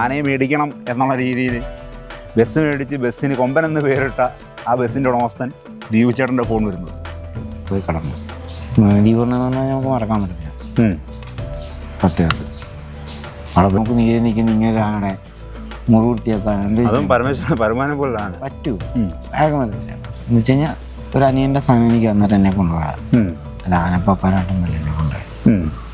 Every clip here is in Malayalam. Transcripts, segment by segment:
ആനയെ മേടിക്കണം എന്നുള്ള രീതിയിൽ ബസ് മേടിച്ച് ബസ്സിന് കൊമ്പൻ എന്ന് പേരിട്ട ആ ബസ്സിന്റെ ഉടമസ്ഥൻ ദീപു ചേട്ടന്റെ ഫോൺ വരുന്നത്. പോയി കടന്നു. എന്ന് പറഞ്ഞാൽ നമുക്ക് മറക്കാൻ പറ്റില്ല. സത്യമായിട്ട്. അവിടെ നമുക്ക് നീതി നിൽക്കുന്ന ഇങ്ങനെ ആനയുടെ മുറിവൃത്തിയാക്കാൻ അതും പരമേശ്വരൻ പരമാനം പോലാണ് പറ്റൂ. അയാൾക്ക് പറ്റില്ല എന്ന് വെച്ച് കഴിഞ്ഞാൽ ഒരു അനിയന്റെ സ്ഥാനം എനിക്ക് വന്നിട്ട് എന്നെ കൊണ്ടുപോകാം. അല്ല ആനപ്പപ്പാനായിട്ടൊന്നുമല്ല എന്നെ കൊണ്ടുപോയത്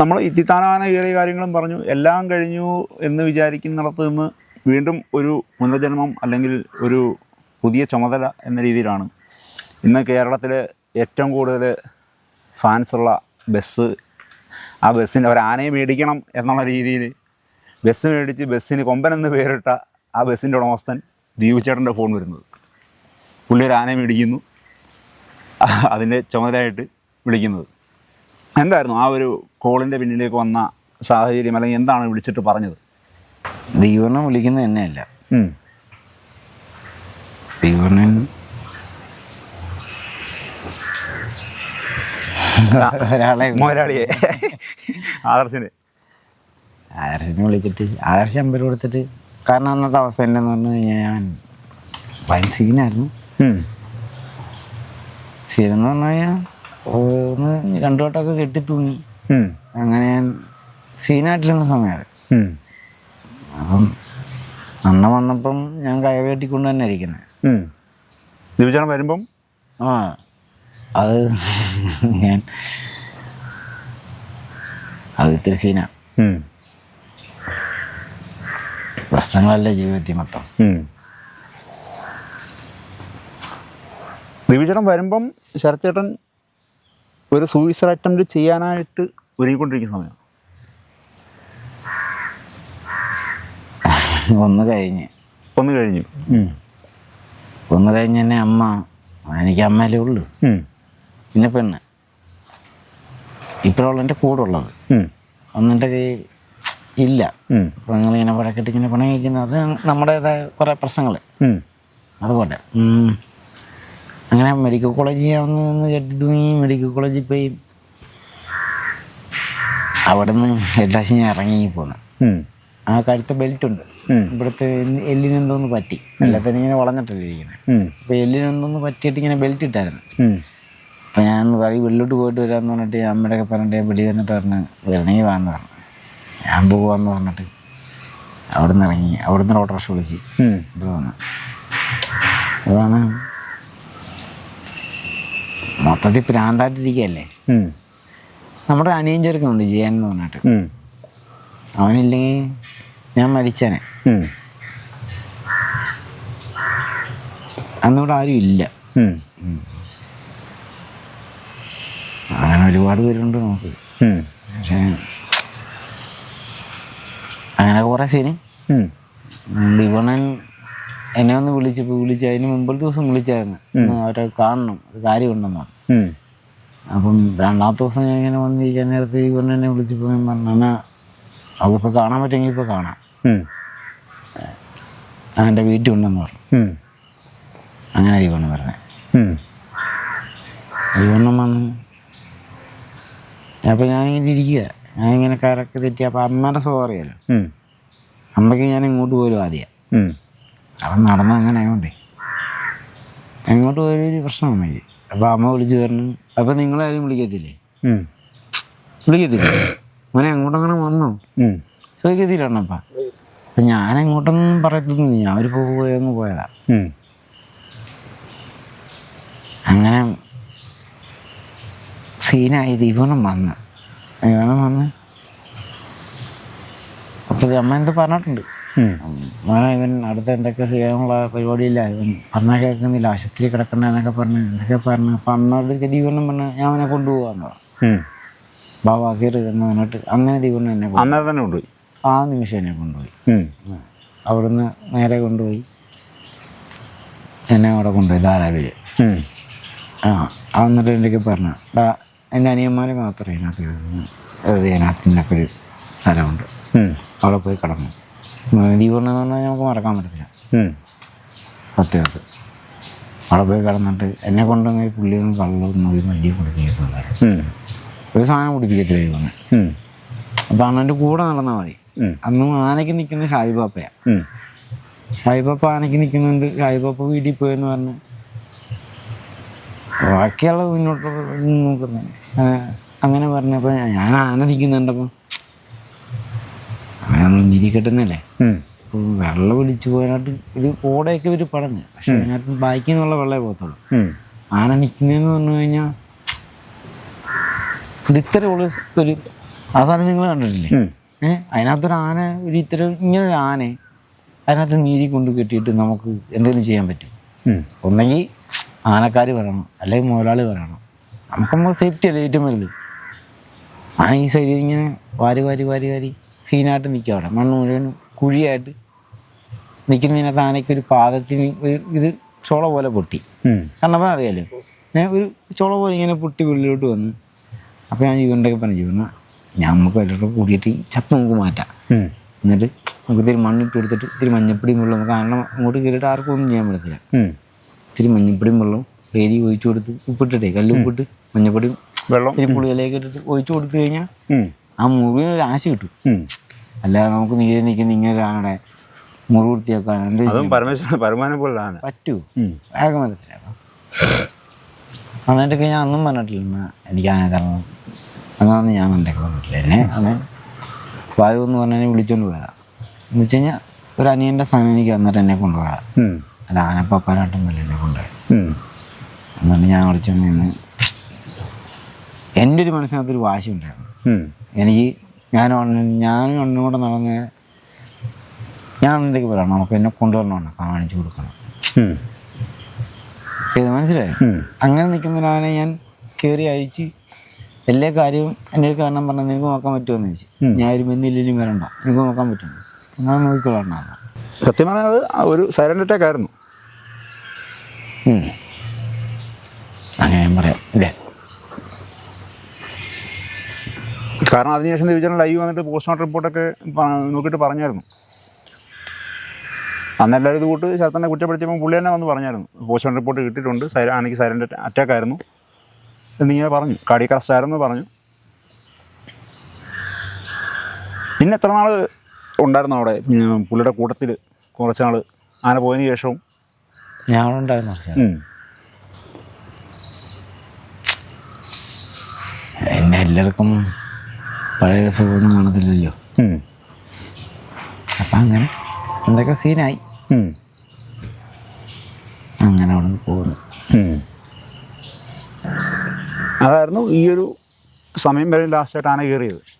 നമ്മൾ ഇത്തിത്താനാന കയറിയ കാര്യങ്ങളും പറഞ്ഞു. എല്ലാം കഴിഞ്ഞു എന്ന് വിചാരിക്കുന്നിടത്ത് നിന്ന് വീണ്ടും ഒരു പുനർജന്മം അല്ലെങ്കിൽ ഒരു പുതിയ ചുമതല എന്ന രീതിയിലാണ്. ഇന്ന് കേരളത്തിലെ ഏറ്റവും കൂടുതൽ ഫാൻസുള്ള ബസ് ആ ബസ്സിന്റെ ഒരു ആനയെ മേടിക്കണം എന്നുള്ള രീതിയിൽ ബസ് മേടിച്ച് ബസ്സിന് കൊമ്പൻ എന്ന് പേരിട്ട ആ ബസ്സിന്റെ ഉടമസ്ഥൻ ദീപുചേട്ടന്റെ ഫോൺ വരുന്നത്. പുള്ളി ഒരു ആനയെ മേടിക്കുന്നു. അതിന്റെ ചുമതലയായിട്ട് വിളിക്കുന്നത്. എന്തായിരുന്നു ആ ഒരു കോളിന്റെ പിന്നിലേക്ക് വന്ന സാഹചര്യം? അല്ലെങ്കിൽ എന്താണ് വിളിച്ചിട്ട് പറഞ്ഞത്? ദീപൂർണം വിളിക്കുന്നത് തന്നെയല്ല. ദീപൂർണൻ ഒരാളെ മുതലാളിയെ ആദർശിന്. ആദർശിനെ വിളിച്ചിട്ട് ആദർശ അമ്പലം കൊടുത്തിട്ട് കാരണം അന്നത്തെ അവസ്ഥ എന്നു പറഞ്ഞു കഴിഞ്ഞാൽ ഞാൻ വൈൻ സീനായിരുന്നു ഉം. സീനെന്ന് പറഞ്ഞു കഴിഞ്ഞാൽ ഒന്ന് രണ്ടു വട്ടമൊക്കെ കെട്ടി തൂങ്ങി അങ്ങനെ ഞാൻ സീനായിട്ടിരുന്ന സമയത്ത്. അപ്പം അണ്ണ വന്നപ്പം ഞാൻ കയറി കെട്ടിക്കൊണ്ട് തന്നെ ഇരിക്കുന്നത്. വരുമ്പം? ആ അത് ഞാൻ അത് ഇത്തിരി സീന. പ്രശ്നങ്ങളല്ലേ ജീവിതത്തിൽ മൊത്തം. ദിവചേട്ടൻ വരുമ്പം ശരത്തേട്ടൻ ഒരു സൂയിസൈഡ് അറ്റംപ്റ്റ് ചെയ്യാനായിട്ട് ഒരുങ്ങിക്കൊണ്ടിരിക്കുന്ന സമയം. ഒന്ന് കഴിഞ്ഞ്. ഒന്ന് കഴിഞ്ഞു. ഒന്ന് കഴിഞ്ഞ് തന്നെ അമ്മ എനിക്ക് അമ്മയല്ലേ ഉള്ളു. പിന്നെ പെണ്ണ്. ഇപ്പോഴുള്ള എന്റെ കൂടെ ഉള്ളത്. ഒന്നിന്റെ കൈ ഇല്ല. നിങ്ങളിങ്ങനെ പഴക്കിട്ട് ഇങ്ങനെ പണി കഴിക്കുന്നത് അത് നമ്മുടേതായ കുറേ പ്രശ്നങ്ങൾ അതുപോലെ. അങ്ങനെ മെഡിക്കൽ കോളേജിൽ ഒന്ന് കേട്ടിട്ട് കെട്ടി മെഡിക്കൽ കോളേജിൽ പോയി അവിടെ നിന്ന് എല്ലാ ഞാൻ ഇറങ്ങി പോന്ന് ആ കഴുത്ത ബെൽറ്റ് ഉണ്ട്. ഇവിടുത്തെ എല്ലിനെന്തോന്ന് പറ്റി. എല്ലാത്തിനും ഇങ്ങനെ വളഞ്ഞിട്ടല്ലേ ഇരിക്കുന്നത് അപ്പൊ എല്ലിനെന്തോന്ന് പറ്റിയിട്ട് ഇങ്ങനെ ബെൽറ്റ് ഇട്ടായിരുന്നു. അപ്പൊ ഞാൻ പറയും വെള്ളിലോട്ട് പോയിട്ട് വരാന്ന് പറഞ്ഞിട്ട് അമ്മയുടെയൊക്കെ പറഞ്ഞിട്ട് ഞാൻ വെളി വന്നിട്ട് പറഞ്ഞ് വരണമെങ്കിൽ വാന്ന് പറഞ്ഞു. ഞാൻ പോവാന്ന് പറഞ്ഞിട്ട് അവിടെ നിന്ന് ഇറങ്ങി. അവിടെ നിന്ന് ഓട്ടോറിക്ഷ വിളിച്ച്. ഇവിടെ വന്നു. അതാണ് മൊത്തത്തിൽ പ്രാന്തായിട്ടിരിക്കുകയല്ലേ. നമ്മുടെ അനിയൻ ചെറുക്കുന്നുണ്ട് ജയൻ എന്ന് പറഞ്ഞിട്ട്. അവനില്ലെങ്കിൽ ഞാൻ മരിച്ചനെ. അന്നിവിടെ ആരും ഇല്ല. അങ്ങനെ ഒരുപാട് പേരുണ്ട് നമുക്ക്. പക്ഷേ അങ്ങനെ കുറേ സീന് ഉം. എന്നെ ഒന്ന് വിളിച്ചപ്പോൾ വിളിച്ച് അതിന് മുമ്പത്തെ ദിവസം വിളിച്ചായിരുന്നു. അവരെ കാണണം. ഒരു കാര്യമുണ്ടെന്ന് പറഞ്ഞു അപ്പം രണ്ടാമത്തെ ദിവസം ഞാൻ ഇങ്ങനെ വന്നിരിക്കാൻ നേരത്തെ ഈ ദിവൺ എന്നെ വിളിച്ചപ്പോൾ ഞാൻ പറഞ്ഞു എന്നാ അവൾക്കിപ്പോൾ കാണാൻ പറ്റുമെങ്കിൽ ഇപ്പോൾ കാണാം. എന്റെ വീട്ടിൽ ഉണ്ടെന്ന് പറഞ്ഞു. അങ്ങനെ അങ്ങനെ ദിവണ്ണം പറഞ്ഞത് ഈ പെണ്ണം വന്ന് അപ്പൊ ഞാനിങ്ങനെ ഇരിക്കുക ഞാനിങ്ങനെ കരക്ക് തെറ്റി അപ്പൊ അമ്മയുടെ സ്വഭാവം അറിയാലോ. അമ്മയ്ക്ക് ഞാൻ ഇങ്ങോട്ട് പോലും ആദ്യം. അവൻ നടന്ന അങ്ങനെ ആയതുകൊണ്ടേ എങ്ങോട്ട് പോയാലും ഒരു പ്രശ്നം അമ്മയ്ക്ക് അപ്പൊ അമ്മ വിളിച്ചു പറഞ്ഞു അപ്പൊ നിങ്ങളാരും വിളിക്കത്തില്ലേ. വിളിക്കത്തില്ലേ. മോനെ അങ്ങോട്ടങ്ങനെ വന്നോ? ഉം. ചോദിക്കത്തില്ല അണ്ണപ്പ. അപ്പം ഞാൻ അങ്ങോട്ടൊന്നും പറയത്തൊന്നും ഞാൻ ഒരു പോയങ്ങ് പോയതാ. അങ്ങനെ സീനായി ദീപനം വന്ന്. ദീപനം വന്ന്. അപ്പൊ അമ്മ എന്ത് പറഞ്ഞിട്ടുണ്ട്? മോനെ ഇവൻ അടുത്ത് എന്തൊക്കെ ചെയ്യാനുള്ള പരിപാടിയില്ല. ഇവൻ പറഞ്ഞാൽ കേൾക്കുന്നില്ല. ആശുപത്രി കിടക്കണ്ട എന്നൊക്കെ പറഞ്ഞ് എന്തൊക്കെ പറഞ്ഞു. അപ്പം അമ്മയോട് ദീപനം പറഞ്ഞു ഞാൻ അവനെ കൊണ്ടുപോകാന്ന് ഉം. കയറി എന്ന് പറഞ്ഞിട്ട് അങ്ങനെ ദീപനം എന്നെ അന്നേരം തന്നെ കൊണ്ടുപോയി? ആ നിമിഷം എന്നെ കൊണ്ടുപോയി. അവിടുന്ന് നേരെ കൊണ്ടുപോയി. എന്നെ അവിടെ കൊണ്ടുപോയി ധാരാവിൽ. ആ എന്നിട്ട് എന്റെ പറഞ്ഞു ഡാ എന്റെ അനിയന്മാർ മാത്രമേ ഇതിനകത്ത് ഇരുന്ന് അത് ഇതിനകത്തിനൊക്കെ ഒരു സ്ഥലമുണ്ട്. അവിടെ പോയി കിടന്നു. ദീപനം എന്ന് പറഞ്ഞാൽ നമുക്ക് മറക്കാൻ പറ്റത്തില്ല. സത്യം അവിടെ പോയി കിടന്നിട്ട് എന്നെ കൊണ്ടുവന്ന ഒരു പുള്ളിയൊന്നും കള്ളൊന്നും ഒരു മല്ലിയും കുടിപ്പിക്കുന്നുണ്ടായിരുന്നു ഒരു സാധനം കുടിപ്പിക്കത്തില്ല ഇതൊന്നും ഉം. അപ്പം അണ്ണന്റെ കൂടെ നടന്നാൽ മതി. അന്ന് ആനയ്ക്ക് നിൽക്കുന്ന ഷായിബാപ്പയാ. ഷായിബാപ്പ ആനയ്ക്ക് നിൽക്കുന്നുണ്ട്. ഷായിബാപ്പ വീട്ടിൽ പോയെന്ന് പറഞ്ഞു. ബാക്കിയുള്ളത് മുന്നോട്ട് നോക്കുന്നത് അങ്ങനെ പറഞ്ഞപ്പോൾ ഞാൻ ആന നിൽക്കുന്നുണ്ടപ്പം ഇരിക്കട്ടെന്നല്ലേ ഉം. അപ്പോൾ വെള്ളം ഒലിച്ചു പോയതിനായിട്ട് ഒരു ഓടയൊക്കെ ഇവർ പടഞ്ഞ് പക്ഷെ അതിനകത്ത് ബാക്കിൽ നിന്നുള്ള വെള്ളമേ പോകത്തുള്ളൂ. ആന നിൽക്കുന്നതെന്ന് പറഞ്ഞു കഴിഞ്ഞാൽ ഇത് ഇത്ര ഉള്ള ഒരു സാധനം നിങ്ങൾ കണ്ടിട്ടില്ലേ. ഏഹ് അതിനകത്തൊരു ആന ഒരു ഇത്തരം ഇങ്ങനെ ഒരു ആനയെ അതിനകത്ത് നീതി കൊണ്ട് കെട്ടിയിട്ട് നമുക്ക് എന്തെങ്കിലും ചെയ്യാൻ പറ്റും. ഒന്നെങ്കിൽ ആനക്കാർ വരണം അല്ലെങ്കിൽ മുതലാളി വരണം. നമുക്ക് നമ്മൾ സേഫ്റ്റി അല്ലേ ഏറ്റവും വലുത്. ആന ഈ സൈഡിൽ ഇങ്ങനെ വാരി വാരി വാരി വാരി സീനായിട്ട് നിൽക്കുക അവിടെ മണ്ണ് മുഴുവൻ കുഴിയായിട്ട് നിൽക്കുന്നതിനെ താനേക്ക് ഒരു പാദത്തിന് ഒരു ഇത് ചോള പോലെ പൊട്ടി. കണ്ടപ്പോൾ അറിയാലോ? ഞാൻ ഒരു ചോള പോലെ ഇങ്ങനെ പൊട്ടി വെള്ളിലോട്ട് വന്ന്. അപ്പം ഞാൻ ഇവന്റെയൊക്കെ പറഞ്ഞു ജീവന ഞാൻ നമുക്ക് എല്ലാവരും കൂടിയിട്ട് ചപ്പ് നമുക്ക് മാറ്റാം. എന്നിട്ട് നമുക്ക് ഇത്തിരി മണ്ണിട്ട് കൊടുത്തിട്ട് ഇത്തിരി മഞ്ഞപ്പൊടിയും വെള്ളം നമുക്ക് കാരണം അങ്ങോട്ട് കയറിയിട്ട് ആർക്കും ഒന്നും ചെയ്യാൻ പറ്റത്തില്ല. ഇത്തിരി മഞ്ഞപ്പൊടിയും വെള്ളം പേരി ഒഴിച്ചു കൊടുത്ത് ഉപ്പിട്ടിട്ടേ കല്ലുപ്പിട്ട് മഞ്ഞപ്പൊടിയും വെള്ളം. ഇത്തിരി പുളിയിലേക്ക് ഇട്ടിട്ട് ഒഴിച്ചു കൊടുത്തു കഴിഞ്ഞാൽ. ആ മുറിവിന് ഒരു ആശ കിട്ടും. അല്ലാതെ നമുക്ക് നീതി നിൽക്കുന്ന ഇങ്ങനെ ഒരാളുടെ മുറി വൃത്തിയാക്കാൻ എന്ത് അതും പരമേശ്വരൻ പരമാനെ പോലെ ആണ് പറ്റൂ. മനസ്സിലാക്കാം അണ്ണന്റെയൊക്കെ ഞാൻ അന്നും പറഞ്ഞിട്ടില്ല എനിക്ക് ആന കാരണം അങ്ങനെ ഞാൻ ഉണ്ടാക്കി എന്നെ അണ്ണൻ വായു എന്ന് പറഞ്ഞാൽ വിളിച്ചോണ്ട് പോയതാ. എന്ന് വെച്ച് കഴിഞ്ഞാൽ ഒരു അനിയന്റെ സാധനം എനിക്ക് വന്നിട്ട് എന്നെ കൊണ്ടുപോയാ. അല്ല ആനപ്പപ്പാനായിട്ടൊന്നുമല്ല എന്നെ കൊണ്ടുപോയത്. എന്നിട്ട് ഞാൻ വിളിച്ചോണ്ട് നിന്ന് എന്റെ ഒരു മനസ്സിനകത്തൊരു വാശി ഉണ്ടായിരുന്നു. എനിക്ക് ഞാൻ ഞാനും അണ്ണനും കൂടെ നടന്ന് ഞാൻ അണ്ണന്റെക്ക് പറയണം നമുക്ക് എന്നെ കൊണ്ടുവരണം കാണിച്ചു കൊടുക്കണം. ഇത് മനസ്സിലായി. അങ്ങനെ നിൽക്കുന്ന ഞാൻ കയറി അഴിച്ച് എല്ലാ കാര്യവും എന്റെ ഒരു കാരണം പറഞ്ഞാൽ നിനക്ക് നോക്കാൻ പറ്റുമെന്ന് ചോദിച്ചു. ഞാൻ ഒരു ബന്ധമില്ലെങ്കിലും വരണ്ട. നിനക്ക് നോക്കാൻ പറ്റുമെന്ന് ചോദിച്ചു ഞാൻ നോക്കിക്കൊള്ളണം സത്യം പറഞ്ഞാൽ അത് ഒരു സൈലന്റ് അറ്റാക്ക് ആയിരുന്നു. അങ്ങനെ ഞാൻ പറയാം. ഇല്ലേ? കാരണം അതിനുശേഷം ഡിവിജൻ ലൈവ് വന്നിട്ട് പോസ്റ്റ്മോർട്ടം റിപ്പോർട്ടൊക്കെ നോക്കിയിട്ട് പറഞ്ഞായിരുന്നു. അന്ന് എല്ലാവരും ഇത് കൂട്ട് ശരത്തനെ കുറ്റപ്പെടുത്തിയപ്പോൾ പുള്ളി തന്നെ വന്ന് പറഞ്ഞായിരുന്നു. പോസ്റ്റ്മോർട്ടം റിപ്പോർട്ട് കിട്ടിയിട്ടുണ്ട്. സൈല ആണെങ്കിൽ സൈലന്റ് അറ്റാക്ക് ആയിരുന്നു. എന്നിങ്ങനെ പറഞ്ഞു. കാർഡിയക് അറസ്റ്റ് ആയിരുന്നു പറഞ്ഞു. പിന്നെ എത്ര നാൾ ഉണ്ടായിരുന്നു അവിടെ? പുള്ളിയുടെ കൂട്ടത്തിൽ കുറച്ച് നാൾ ആന പോയതിന് ശേഷവും. ഉം. എന്നെ എല്ലാവർക്കും പഴയ രസമൊന്നും കാണത്തില്ലല്ലോ. അപ്പം അങ്ങനെ എന്തൊക്കെ സീനായി. അങ്ങനെ അവിടെ നിന്ന് പോകുന്നു. അതായിരുന്നു ഈ ഒരു സമയം വരെ ലാസ്റ്റായിട്ട് ആന കയറിയത്